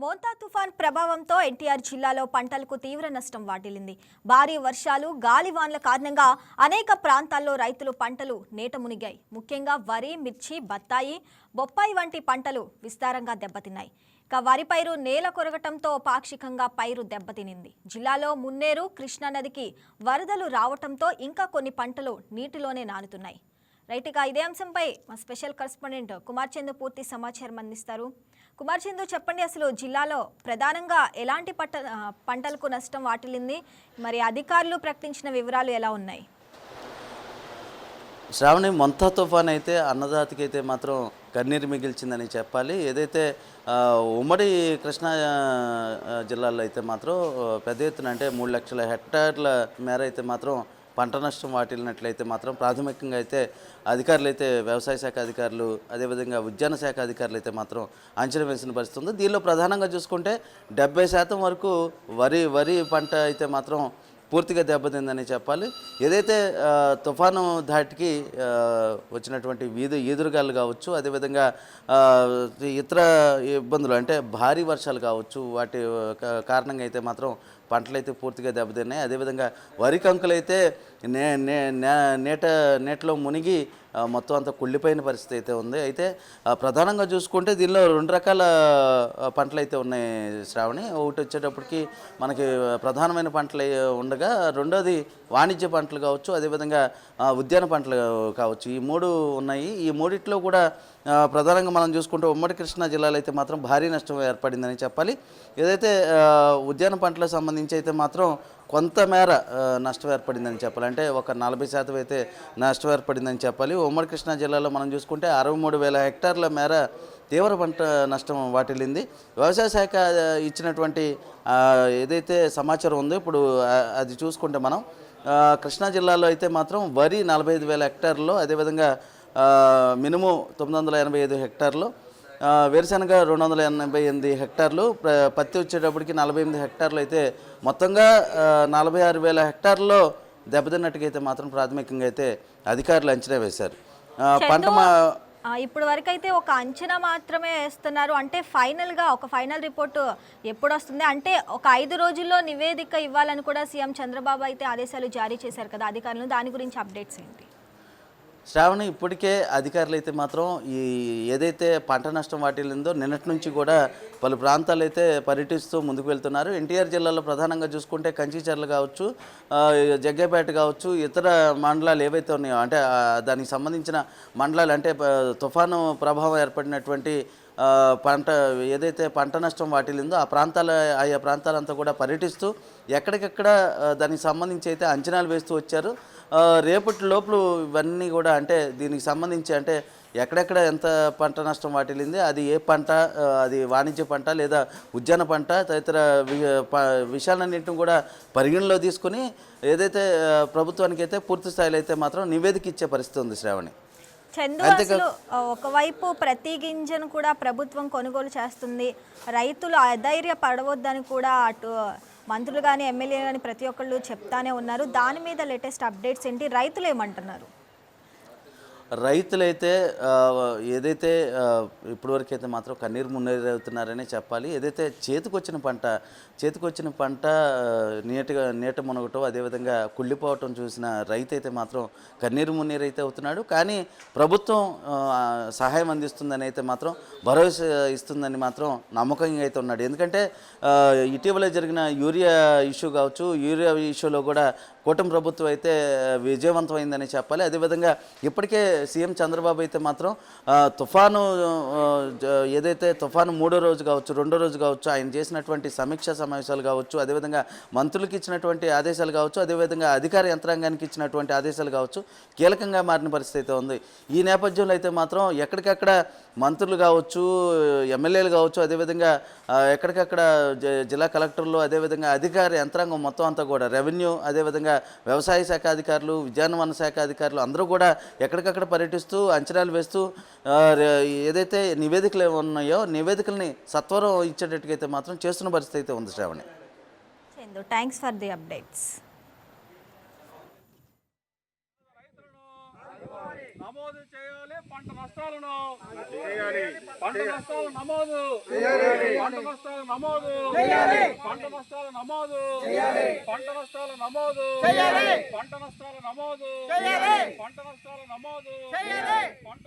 మోంతా తుఫాన్ ప్రభావంతో ఎన్టీఆర్ జిల్లాలో పంటలకు తీవ్ర నష్టం వాటిల్లింది. భారీ వర్షాలు గాలివాన్ల కారణంగా అనేక ప్రాంతాల్లో రైతులు పంటలు నేట మునిగాయి. ముఖ్యంగా వరి మిర్చి బత్తాయి బొప్పాయి వంటి పంటలు విస్తారంగా దెబ్బతిన్నాయి. ఇక వరి పైరు నేల కొరగటంతో పాక్షికంగా పైరు దెబ్బతినింది. జిల్లాలో మున్నేరు కృష్ణానదికి వరదలు రావటంతో ఇంకా కొన్ని పంటలు నీటిలోనే నానుతున్నాయి. రైట్ ఇక ఇదే అంశంపై మా స్పెషల్ కరస్పాండెంట్ కుమార్ చందు పూర్తి సమాచారం అందిస్తారు. కుమార్ చందు చెప్పండి అసలు జిల్లాలో ప్రధానంగా ఎలాంటి పట్ట పంటలకు నష్టం వాటిల్లింది? మరి అధికారులు ప్రకటించిన వివరాలు ఎలా ఉన్నాయి? శ్రావణి మొంతా తుఫాన్ అయితే అన్నదాతకి అయితే మాత్రం కన్నీరు మిగిల్చిందని చెప్పాలి. ఏదైతే ఉమ్మడి కృష్ణా జిల్లాలో అయితే మాత్రం పెద్ద ఎత్తున అంటే మూడు లక్షల హెక్టార్ల మేర అయితే మాత్రం పంట నష్టం వాటిల్లినట్లయితే మాత్రం ప్రాథమికంగా అయితే అధికారులు అయితే వ్యవసాయ శాఖ అధికారులు అదేవిధంగా ఉద్యాన శాఖ అధికారులు అయితే మాత్రం అంచనా వేసిన పరిస్థితి ఉంది. దీనిలో ప్రధానంగా చూసుకుంటే డెబ్బై శాతం వరకు వరి వరి పంట అయితే మాత్రం పూర్తిగా దెబ్బతిందని చెప్పాలి. ఏదైతే తుఫాను ధాటికి వచ్చినటువంటి వీధి ఈదురుగాలు కావచ్చు అదేవిధంగా ఇతర ఇబ్బందులు అంటే భారీ వర్షాలు కావచ్చు వాటి కారణంగా అయితే మాత్రం పంటలైతే పూర్తిగా దెబ్బతిన్నాయి. అదేవిధంగా వరి కంకులైతే నే నే నే- నేట నేటలో మునిగి మొత్తం అంతా కుళ్ళిపోయిన పరిస్థితి అయితే ఉంది. అయితే ప్రధానంగా చూసుకుంటే దీనిలో రెండు రకాల పంటలు అయితే ఉన్నాయి శ్రావణి. ఒకటి వచ్చేటప్పటికి మనకి ప్రధానమైన పంటలు ఉండగా రెండోది వాణిజ్య పంటలు కావచ్చు అదేవిధంగా ఉద్యాన పంటలు కావచ్చు. ఈ మూడు ఉన్నాయి. ఈ మూడిట్లో కూడా ప్రధానంగా మనం చూసుకుంటే ఉమ్మడి కృష్ణా జిల్లాలో అయితే మాత్రం భారీ నష్టం ఏర్పడిందని చెప్పాలి. ఏదైతే ఉద్యాన పంటలకు సంబంధించి అయితే మాత్రం కొంతమేర నష్టం ఏర్పడిందని చెప్పాలి అంటే ఒక నలభై శాతం అయితే నష్టం ఏర్పడిందని చెప్పాలి. ఉమ్మడి కృష్ణా జిల్లాలో మనం చూసుకుంటే అరవై మూడు వేల హెక్టార్ల మేర తీవ్ర పంట నష్టం వాటిల్లింది. వ్యవసాయ శాఖ ఇచ్చినటువంటి ఏదైతే సమాచారం ఉందో ఇప్పుడు అది చూసుకుంటే మనం కృష్ణా జిల్లాలో అయితే మాత్రం వరి నలభై ఐదు వేల హెక్టార్లో అదేవిధంగా ఆ, మినుము తొమ్మిది వందల ఎనభై ఐదు హెక్టార్లు వేరుశనగ రెండు వందల ఎనభై ఎనిమిది హెక్టార్లు పత్తి వచ్చేటప్పటికి నలభై ఎనిమిది హెక్టార్లు అయితే మొత్తంగా నలభై ఆరు వేల హెక్టార్లలో దెబ్బతిన్నట్టుగా అయితే మాత్రం ప్రాథమికంగా అయితే అధికారులు అంచనా వేశారు. పంట మా ఇప్పుడు వరకు అయితే ఒక అంచనా మాత్రమే వేస్తున్నారు. అంటే ఫైనల్గా ఒక ఫైనల్ రిపోర్ట్ ఎప్పుడు వస్తుంది అంటే ఒక ఐదు రోజుల్లో నివేదిక ఇవ్వాలని కూడా సీఎం చంద్రబాబు అయితే ఆదేశాలు జారీ చేశారు కదా అధికారులు. దాని గురించి అప్డేట్స్ ఏంటి? శ్రావణి ఇప్పటికే అధికారులు అయితే మాత్రం ఈ ఏదైతే పంట నష్టం వాటిల్లిందో నిన్నటి నుంచి కూడా పలు ప్రాంతాలు అయితే పర్యటిస్తూ ముందుకు వెళ్తున్నారు. ఎన్టీఆర్ జిల్లాలో ప్రధానంగా చూసుకుంటే కంచిచర్ల కావచ్చు జగ్గపేట కావచ్చు ఇతర మండలాలు ఏవైతే ఉన్నాయో అంటే దానికి సంబంధించిన మండలాలు అంటే తుఫాను ప్రభావం ఏర్పడినటువంటి పంట ఏదైతే పంట నష్టం వాటిల్లిందో ఆ ప్రాంతాల ఆయా ప్రాంతాలంతా కూడా పర్యటిస్తూ ఎక్కడికెక్కడ దానికి సంబంధించి అయితే అంచనాలు వేస్తూ వచ్చారు. రేపటి లోపల ఇవన్నీ కూడా అంటే దీనికి సంబంధించి అంటే ఎక్కడెక్కడ ఎంత పంట నష్టం వాటిల్లింది అది ఏ పంట అది వాణిజ్య పంట లేదా ఉద్యాన పంట తదితర వి- విషయాలన్నింటిని కూడా పరిగణలో తీసుకుని ఏదైతే ప్రభుత్వానికైతే ప్రభుత్వానికి అయితే పూర్తి స్థాయిలో అయితే మాత్రం నివేదిక ఇచ్చే పరిస్థితి ఉంది శ్రావణి. చందు అసలు ఆ, ఒకవైపు ప్రతి గింజను కూడా ప్రభుత్వం కొనుగోలు చేస్తుంది. రైతులు అధైర్య పడవద్దని కూడా అటు మంత్రులు కానీ ఎమ్మెల్యే కానీ ప్రతి ఒక్కళ్ళు చెప్తానే ఉన్నారు. దాని మీద లేటెస్ట్ అప్డేట్స్ ఏంటి? రైతులు ఏమంటున్నారు? రైతులైతే ఏదైతే ఇప్పటివరకైతే ఇప్పటివరకు అయితే మాత్రం కన్నీరు మున్నీరు అవుతున్నారనే చెప్పాలి. ఏదైతే చేతికొచ్చిన పంట చేతికొచ్చిన పంట నీటగా నీట మునగటం అదేవిధంగా కుళ్ళిపోవటం చూసిన రైతు అయితే మాత్రం కన్నీరు మున్నీరు అయితే అవుతున్నాడు. కానీ ప్రభుత్వం సహాయం అందిస్తుందని అయితే మాత్రం భరోసా ఇస్తుందని మాత్రం నమ్మకంగా అయితే ఉన్నాడు. ఎందుకంటే ఇటీవల జరిగిన యూరియా ఇష్యూ కావచ్చు యూరియా ఇష్యూలో కూడా కూటమి ప్రభుత్వం అయితే విజయవంతమైందని చెప్పాలి. అదేవిధంగా ఇప్పటికే సీఎం చంద్రబాబు అయితే మాత్రం తుఫాను ఏదైతే తుఫాను మూడో రోజు కావచ్చు రెండో రోజు కావచ్చు ఆయన చేసినటువంటి సమీక్షా సమావేశాలు కావచ్చు అదేవిధంగా మంత్రులకు ఇచ్చినటువంటి ఆదేశాలు కావచ్చు అదేవిధంగా అధికార యంత్రాంగానికి ఇచ్చినటువంటి ఆదేశాలు కావచ్చు కీలకంగా మారిన పరిస్థితి అయితే ఉంది. ఈ నేపథ్యంలో అయితే మాత్రం ఎక్కడికక్కడ మంత్రులు కావచ్చు ఎమ్మెల్యేలు కావచ్చు అదేవిధంగా ఎక్కడికక్కడ జిల్లా కలెక్టర్లు అదేవిధంగా అధికార యంత్రాంగం మొత్తం అంతా కూడా రెవెన్యూ అదేవిధంగా వ్యవసాయ శాఖ అధికారులు విద్యానవన శాఖ అధికారులు అందరూ కూడా ఎక్కడికక్కడ పర్యటిస్తూ అంచనాలు వేస్తూ ఏదైతే నివేదికలు ఉన్నాయో నివేదికల్ని సత్వరం ఇచ్చేటట్టుగా అయితే మాత్రం చేస్తున్న పరిస్థితి అయితే ఉంది Shravani. Chandu thanks for the updates నమోదు చేయాలి పంట పంట నష్టాలు నమోదు. పంట నష్టాల నమోదు. పంట నష్టాల నమోదు. పంట నష్టాల నమోదు. పంట నష్టాల నమోదు. పంట నష్టాల నమోదు. పంట